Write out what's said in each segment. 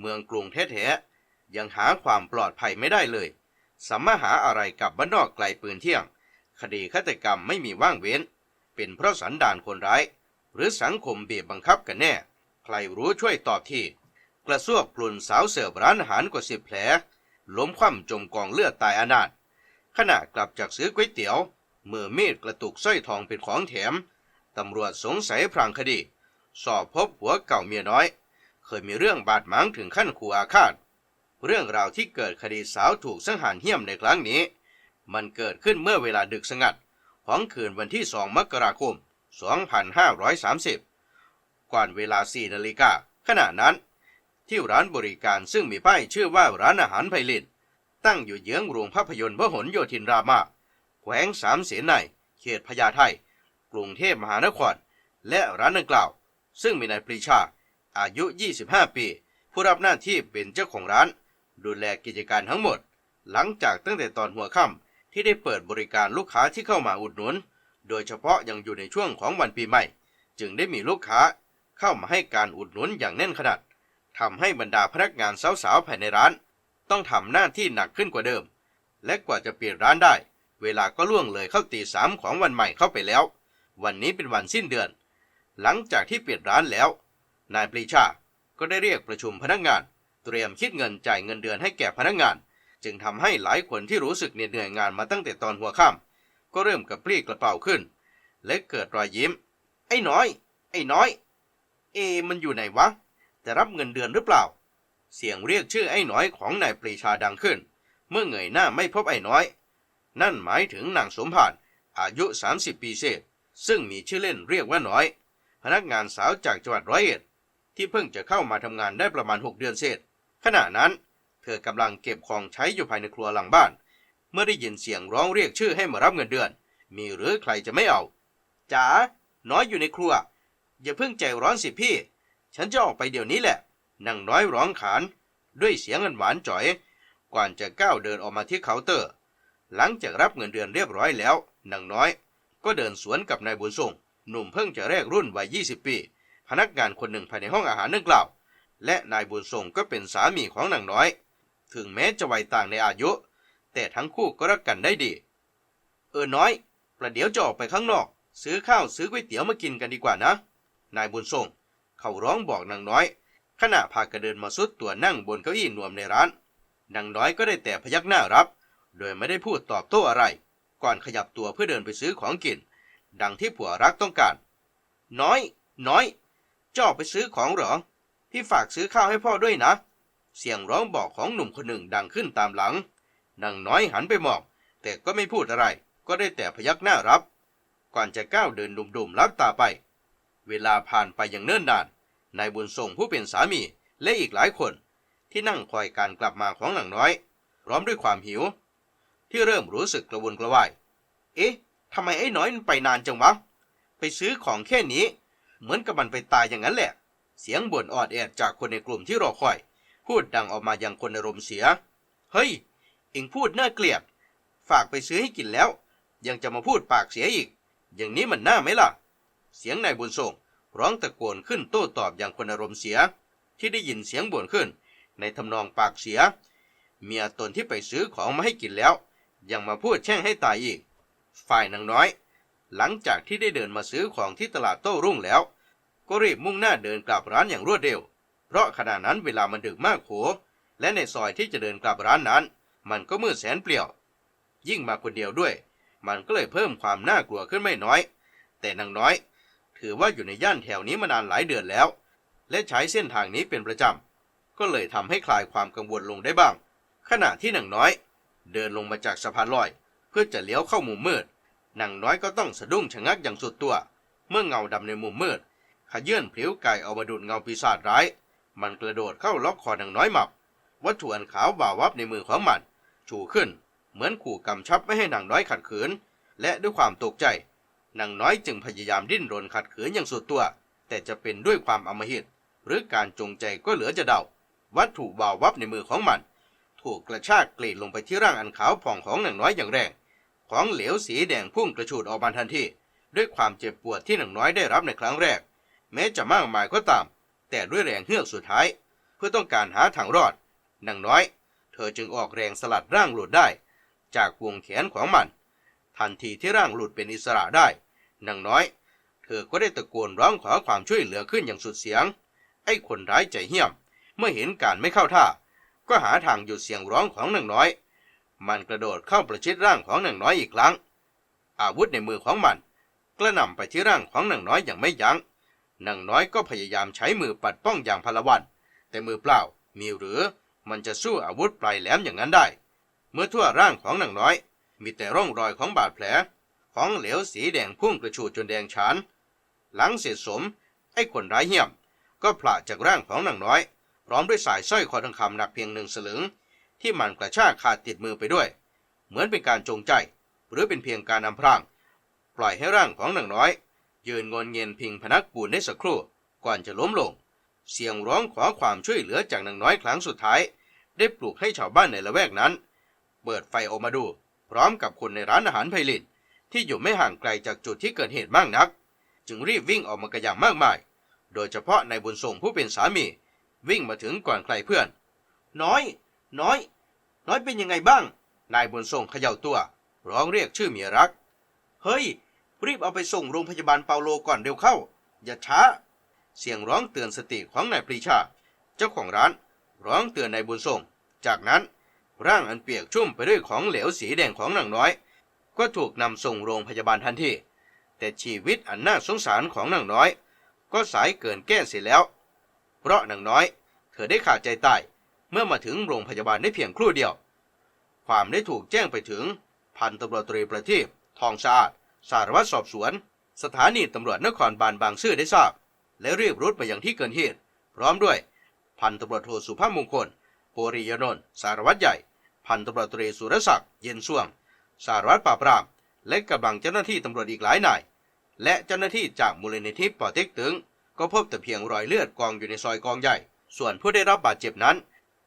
เมืองกรุงแท้ๆยังหาความปลอดภัยไม่ได้เลยสัมมาหาอะไรกับบ้านนอกไกลปืนเที่ยง คดีฆาตกรรมไม่มีว่างเว้น เป็นเพราะสันดานคนร้าย หรือสังคมเบียบบังคับกันแน่ ใครรู้ช่วยตอบทีกระซวกปลุนสาวเสิร์ฟร้านอาหารกว่าสิบแผล ล้มคว่ำจมกองเลือดตายอนาถขณะกลับจากซื้อก๋วยเตี๋ยว มือมีดกระตุกสร้อยทองเป็นของแถม ตำรวจสงสัยพรางคดี สอบพบหัวเก่าเมียน้อย เคยมีเรื่องบาดหมางถึงขั้นขู่อาฆาต เรื่องราวที่เกิดคดีสาวถูกสังหารเหี้ยมในครั้งนี้ มันเกิดขึ้นเมื่อเวลาดึกสงัด ของคืนวันที่ 2 มกราคม 2530 ก่อนเวลา 4 นาฬิกาขณะนั้น ที่ร้านบริการซึ่งมีป้ายชื่อว่าร้านอาหารไพลิน ตั้งอยู่เยื้องโรงภาพยนตร์พหลโยธินรามาแขวงสามเสนในเขตพญาไทกรุงเทพมหานคร และร้านดังกล่าว ซึ่งมีนายปรีชา อายุ 25 ปี ผู้รับหน้าที่เป็นเจ้าของร้าน ดูแลกิจการทั้งหมด หลังจากตั้งแต่ตอนหัวค่ำที่ได้เปิดบริการลูกค้าที่เข้ามาอุดหนุน โดยเฉพาะยังอยู่ในช่วงของวันปีใหม่ จึงได้มีลูกค้าเข้ามาให้การอุดหนุนอย่างแน่นขนาดทำให้บรรดาพนักงานสาวๆภายในร้าน ต้องทำหน้าที่หนักขึ้นกว่าเดิม และกว่าจะเปลี่ยนร้านได้ เวลาก็ล่วงเลยเข้าตีสามของวันใหม่เข้าไปแล้ว วันนี้เป็นวันสิ้นเดือน หลังจากที่เปลี่ยนร้านแล้ว นายปรีชา ก็ได้เรียกประชุมพนักงาน เตรียมคิดเงินจ่ายเงินเดือนให้แก่พนักงาน จึงทำให้หลายคนที่รู้สึกเหนื่อยงานมาตั้งแต่ตอนหัวค่ำก็เริ่มกระปรี้กระเป๋าขึ้น และเกิดรอยยิ้ม ไอ้น้อย ไอ้น้อย เอ มันอยู่ไหนวะจะรับเงินเดือนหรือเปล่า เสียงเรียกชื่อไอ้น้อยของนายปรีชาดังขึ้น เมื่อเงยหน้าไม่พบไอ้น้อย นั่นหมายถึงนางสมภารอายุ 30 ปีเศษซึ่งมีชื่อเล่นเรียกว่าน้อย พนักงานสาวจากจังหวัดร้อยเอ็ด ที่เพิ่งจะเข้ามาทำงานได้ประมาณ 6 เดือนเศษ ขณะนั้น เธอกำลังเก็บของใช้อยู่ภายในครัวหลังบ้าน เมื่อได้ยินเสียงร้องเรียกชื่อให้มารับเงินเดือน มีหรือใครจะไม่เอาจ๋าน้อยอยู่ในครัว อย่าเพิ่งใจร้อนสิพี่ ฉันจะออกไปเดี๋ยวนี้แหละนางน้อยร้องขาน ด้วยเสียงอันหวานจ่อย ก่อนจะก้าวเดินออกมาที่เคาน์เตอร์ หลังจากรับเงินเดือนเรียบร้อยแล้วนางน้อย ก็เดินสวนกับนายบุญส่งหนุ่มเพิ่งจะแรกรุ่นวัย 20 ปี พนักงานคนหนึ่งภายในห้องอาหารดังกล่าว และนายบุญส่งก็เป็นสามีของนางน้อย ถึงแม้จะวัยต่างในอายุ แต่ทั้งคู่ก็รักกันได้ดี เออน้อย ประเดี๋ยวจะออกไปข้างนอก ซื้อข้าวซื้อก๋วยเตี๋ยวมากินกันดีกว่านะ นายบุญส่งเขาร้องบอกนางน้อย ขณะพากระเดินมาสุดตัวนั่งบนเก้าอี้นวมในร้านนางน้อยก็ได้แต่พยักหน้ารับ โดยไม่ได้พูดตอบโต้อะไร ก่อนขยับตัวเพื่อเดินไปซื้อของกิน ดังที่ผัวรักต้องการ น้อย น้อย จ้าไปซื้อของหรอ พี่ฝากซื้อข้าวให้พ่อด้วยนะ เสียงร้องบอกของหนุ่มคนหนึ่งดังขึ้นตามหลัง นางน้อยหันไปมอง แต่ก็ไม่พูดอะไร ก็ได้แต่พยักหน้ารับ ก่อนจะก้าวเดินดุ่มๆลับตาไป เวลาผ่านไปอย่างเนิ่นนาน นายบุญส่งผู้เป็นสามีและอีกหลายคน ที่นั่งคอยการกลับมาของนางน้อย พร้อมด้วยความหิว ที่เริ่มรู้สึกกระวนกระวาย เอ๊ะทำไมไอ้น้อยมันไปนานจังวะ ไปซื้อของแค่นี้ เหมือนกับมันไปตายอย่างนั้นแหละ เสียงบ่นออดแอดจากคนในกลุ่มที่รอคอย พูดดังออกมายังคนอารมณ์เสีย เฮ้ย เอ็งพูดน่าเกลียด ฝากไปซื้อให้กินแล้ว ยังจะมาพูดปากเสียอีก อย่างนี้มันน่าไหมล่ะ เสียงนายบุญส่งร้องตะโกนขึ้นโต้ตอบอย่างคนอารมณ์เสีย ที่ได้ยินเสียงบ่นขึ้น ในทำนองปากเสีย เมียตนที่ไปซื้อของมาให้กินแล้ว ยังมาพูดแช่งให้ตายอีก ฝ่ายนางน้อย หลังจากที่ได้เดินมาซื้อของที่ตลาดโต้รุ่งแล้ว ก็รีบมุ่งหน้าเดินกลับร้านอย่างรวดเร็ว เพราะขณะนั้นเวลามันดึกมากโขและในซอยที่จะเดินกลับร้านนั้น มันก็มืดแสนเปลี่ยว ยิ่งมาคนเดียวด้วย มันก็เลยเพิ่มความน่ากลัวขึ้นไม่น้อย แต่นางน้อย ถือว่าอยู่ในย่านแถวนี้มานานหลายเดือนแล้ว และใช้เส้นทางนี้เป็นประจำก็เลยทำให้คลายความกังวลลงได้บ้าง ขณะที่นางน้อย เดินลงมาจากสะพานลอย เพื่อจะเลี้ยวเข้ามุมมืด นางน้อยก็ต้องสะดุ้งชะงักอย่างสุดตัว เมื่อเงาดำในมุมมืดขยื่นพลิ้วไก่เอามาดูดเงาปีศาจร้าย มันกระโดดเข้าล็อกคอนางน้อยหมับ วัตถุอันขาวบ่าวับในมือของมัน ชูขึ้น เหมือนขู่กำชับไม่ให้นางน้อยขัดขืน และด้วยความตกใจ นางน้อยจึงพยายามดิ้นรนขัดขืนอย่างสุดตัว แต่จะเป็นด้วยความอำมหิต หรือการจงใจก็เหลือจะเดา วัตถุบ่าวับในมือของมัน ถูกกระชากกรีดลงไปที่ร่างอันขาวผ่องของนางน้อยอย่างแรง ของเหลวสีแดงพุ่งกระฉูดออกมาทันทีด้วยความเจ็บปวดที่นางน้อยได้รับในครั้งแรก แม้จะมากมายก็ตาม แต่ด้วยแรงเฮือกสุดท้าย เพื่อต้องการหาทางรอดนางน้อย เธอจึงออกแรงสลัดร่างหลุดได้ จากวงแขนของมัน ทันทีที่ร่างหลุดเป็นอิสระได้นางน้อย เธอก็ได้ตะโกนร้องขอความช่วยเหลือขึ้นอย่างสุดเสียง ไอ้คนร้ายใจเหี้ยม เมื่อเห็นการไม่เข้าท่า ก็หาทางหยุดเสียงร้องของนางน้อย มันกระโดดเข้าประชิดร่างของนางน้อยอีกครั้ง อาวุธในมือของมันกระหน่ำไปที่ร่างของนางน้อยอย่างไม่ยัง้งนางน้อยก็พยายามใช้มือปัดป้องอย่างพลวัน แต่มือเปล่ามีหรือมันจะสู้อาวุธปลายแหลมอย่างนั้นได้ เมื่อทั่วร่างของนางน้อย มีแต่ร่องรอยของบาดแผล ของเหลวสีแดงพุ่งกระชูดจนแดงฉาน หลังเสร็จสม ไอ้คนร้ายเหี้ยม ก็ผละจากร่างของนางน้อย พร้อมด้วยสายสร้อยคอทองคำหนักเพียงหนึ่งสลึง ที่มันกระชากขาดติดมือไปด้วย เหมือนเป็นการจงใจ หรือเป็นเพียงการนำพราง ปล่อยให้ร่างของนางน้อย ยืนงนเงียนพิงพนักปูนได้สักครู่ก่อนจะล้มลง เสียงร้องขอความช่วยเหลือจากนางน้อยครั้งสุดท้าย ได้ปลุกให้ชาวบ้านในละแวกนั้น เปิดไฟออกมาดู พร้อมกับคนในร้านอาหารไพลินที่อยู่ไม่ห่างไกลจากจุดที่เกิดเหตุมากนัก จึงรีบวิ่งออกมากระอย่างมากมาย โดยเฉพาะนายบุญส่งผู้เป็นสามี วิ่งมาถึงก่อนใครเพื่อน น้อย น้อย น้อยเป็นยังไงบ้าง นายบุญส่งเขย่าตัว ร้องเรียกชื่อเมียรัก เฮ้ย รีบเอาไปส่งโรงพยาบาลเปาโลก่อนเร็วเข้า อย่าช้า เสียงร้องเตือนสติของนายปรีชา เจ้าของร้าน ร้องเตือนนายบุญส่ง จากนั้นร่างอันเปียกชุ่มไปด้วยของเหลวสีแดงของนางน้อย ก็ถูกนำส่งโรงพยาบาลทันทีแต่ชีวิตอันน่าสงสารของนางน้อย ก็สายเกินแก้เสียแล้ว เพราะนางน้อย เธอได้ขาดใจตาย เมื่อมาถึงโรงพยาบาลได้เพียงครู่เดียว ความได้ถูกแจ้งไปถึงพันตำรวจตรีประทีปทองสะอาด สารวัตรสอบสวน สถานีตำรวจนครบาลบางซื่อได้ทราบ และรีบรุดไปยังที่เกิดเหตุ พร้อมด้วย พันตำรวจโทสุภาพมงคลโปริยนนท์สารวัตรใหญ่ พันตำรวจตรีสุรศักดิ์เย็นส่วง สารวัตรปราบปราม และกำลังเจ้าหน้าที่ตำรวจอีกหลายนาย และเจ้าหน้าที่จากมูลนิธิปอเต็กตึง ก็พบแต่เพียงรอยเลือดกองอยู่ในซอยกองใหญ่ ส่วนผู้ได้รับบาดเจ็บนั้น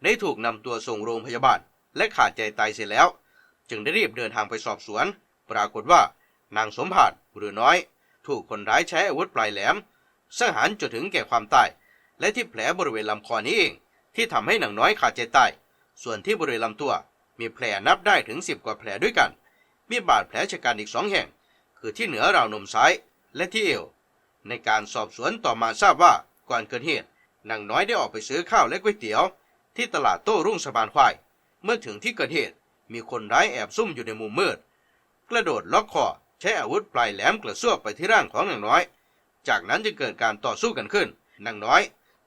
ได้ถูกนำตัวส่งโรงพยาบาล และขาดใจตายเสียแล้ว จึงได้รีบเดินทางไปสอบสวน ปรากฏว่านางสมภารหรือน้อย ถูกคนร้ายใช้อาวุธปลายแหลมสังหารจนถึงแก่ความตาย และที่แผลบริเวณลำคอนี้เอง ที่ทำให้นางน้อยขาดใจตาย ส่วนที่บริเวณลำตัว มีแผลนับได้ถึงสิบกว่าแผลด้วยกัน มีบาดแผลชะกันอีกสองแห่ง คือที่เหนือราวนมซ้ายและที่เอว ในการสอบสวนต่อมาทราบว่าก่อนเกิดเหตุนางน้อยได้ออกไปซื้อข้าวและก๋วยเตี๋ยว ที่ตลาดโต้รุ่งสะพานควาย เมื่อถึงที่เกิดเหตุ มีคนร้ายแอบซุ่มอยู่ในมุมมืด กระโดดล็อกคอใช้อาวุธปลายแหลมกระซวกไปที่ร่างของนางน้อย จากนั้นจึงเกิดการต่อสู้กันขึ้นนางน้อย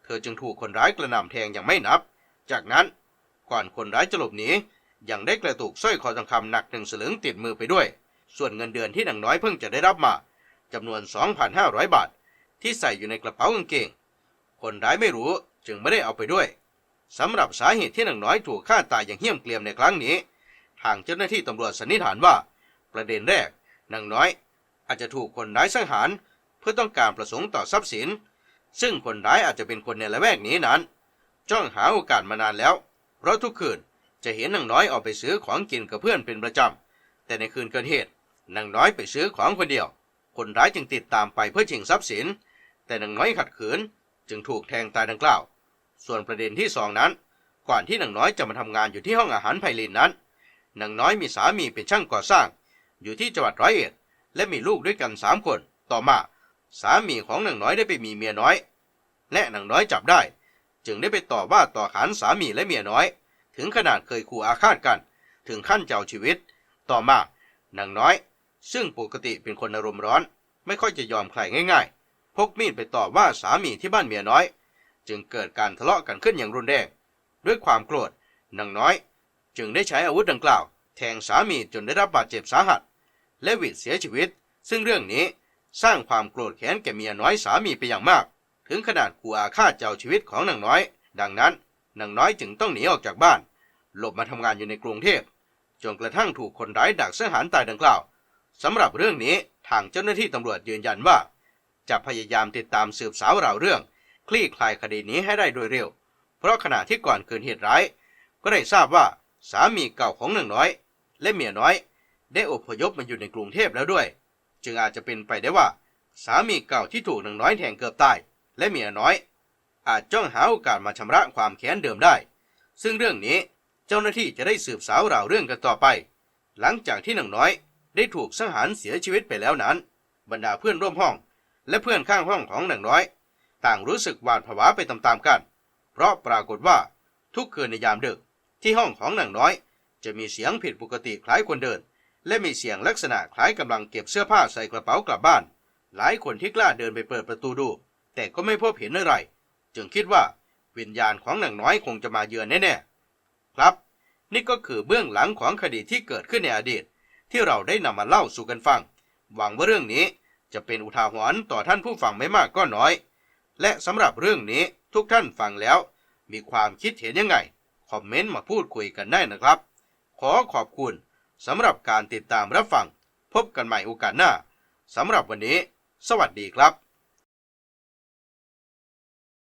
เธอจึงถูกคนร้ายกระหน่ำแทงอย่างไม่นับ จากนั้นก่อนคนร้ายจะหลบหนียังได้กระตุกสร้อยคอทองคำหนักหนึ่งสลึงติดมือไปด้วย ส่วนเงินเดือนที่นางน้อยเพิ่งจะได้รับมาจำนวน 2,500 บาท ที่ใส่อยู่ในกระเป๋ากางเกง คนร้ายไม่รู้จึงไม่ได้เอาไปด้วย สำหรับสาเหตุที่นางน้อยถูกฆ่าตายอย่างเหี้ยมเกรียมในครั้งนี้ ทางเจ้าหน้าที่ตำรวจสันนิษฐานว่า ประเด็นแรกนางน้อย อาจจะถูกคนร้ายสังหาร เพื่อต้องการประสงค์ต่อทรัพย์สิน ซึ่งคนร้ายอาจจะเป็นคนในละแวกนี้นั้น จ้องหาโอกาสมานานแล้ว เพราะทุกคืนจะเห็นนางน้อยออกไปซื้อของกินกับเพื่อนเป็นประจำ แต่ในคืนเกิดเหตุนางน้อยไปซื้อของคนเดียว คนร้ายจึงติดตามไปเพื่อชิงทรัพย์สิน แต่นางน้อยขัดขืนจึงถูกแทงตายดังกล่าว ส่วนประเด็นที่สองนั้น ก่อนที่นางน้อยจะมาทำงานอยู่ที่ห้องอาหารไพลินนั้นนางน้อยมีสามีเป็นช่างก่อสร้าง อยู่ที่จังหวัดร้อยเอ็ดและมีลูกด้วยกันสามคน ต่อมา สามีของนางน้อยได้ไปมีเมียน้อย และนางน้อยจับได้ จึงได้ไปต่อว่าต่อขานสามีและเมียน้อย ถึงขนาดเคยขู่อาฆาตกัน ถึงขั้นเจ้าชีวิต ต่อมานางน้อย ซึ่งปกติเป็นคนอารมณ์ร้อน ไม่ค่อยจะยอมใครง่าย ๆ พกมีดไปต่อว่าสามีที่บ้านเมียน้อย จึงเกิดการทะเลาะกันขึ้นอย่างรุนแรง ด้วยความโกรธนางน้อย จึงได้ใช้อาวุธดังกล่าว แทงสามีจนได้รับบาดเจ็บสาหัส และวิดเสียชีวิต ซึ่งเรื่องนี้สร้างความโกรธแค้นแก่เมียน้อยสามีไปอย่างมาก ถึงขนาดขู่อาฆาตเจ้าชีวิตของนางน้อย ดังนั้นนางน้อยจึงต้องหนีออกจากบ้าน หลบมาทำงานอยู่ในกรุงเทพจนกระทั่งถูกคนร้ายดักสังหารตายดังกล่าวสำหรับเรื่องนี้ทางเจ้าหน้าที่ตำรวจยืนยันว่า จะพยายามติดตามสืบสาวราวเรื่อง คลี่คลายคดีนี้ให้ได้โดยเร็ว เพราะขณะที่ก่อนเกิดเหตุร้าย ก็ได้ทราบว่าสามีเก่าของหนางน้อย และเมียน้อย ได้อพยพมาอยู่ในกรุงเทพแล้วด้วย จึงอาจจะเป็นไปได้ว่า สามีเก่าที่ถูกหนางน้อยแทงเกือบตายและเมียน้อย อาจจ้องหาโอกาสมาชำระความแค้นเดิมได้ ซึ่งเรื่องนี้เจ้าหน้าที่จะได้สืบสาวราวเรื่องกันต่อไป หลังจากที่หนังน้อย ได้ถูกสังหารเสียชีวิตไปแล้วนั้น บรรดาเพื่อนร่วมห้อง และเพื่อนข้างห้องของหนังน้อย ต่างรู้สึกหวาดผวาไปตามๆกัน เพราะปรากฏว่าทุกคืนในยามดึกที่ห้องของหนังน้อย จะมีเสียงผิดปกติคล้ายคนเดิน และมีเสียงลักษณะคล้ายกำลังเก็บเสื้อผ้าใส่กระเป๋ากลับบ้าน หลายคนที่กล้าเดินไปเปิดประตูดู แต่ก็ไม่พบเห็นอะไร จึงคิดว่าวิญญาณของหนังน้อยคงจะมาเยือนแน่ๆครับ นี่ก็คือเบื้องหลังของคดีที่เกิดขึ้นในอดีต ที่เราได้นำมาเล่าสู่กันฟัง หวังว่าเรื่องนี้จะเป็นอุทาหรณ์ต่อท่านผู้ฟังไม่มากก็น้อย และสำหรับเรื่องนี้ทุกท่านฟังแล้ว มีความคิดเห็นยังไง คอมเมนต์มาพูดคุยกันได้นะครับ ขอขอบคุณสำหรับการติดตามรับฟัง พบกันใหม่โอกาสหน้าสำหรับวันนี้ สวัสดีครับ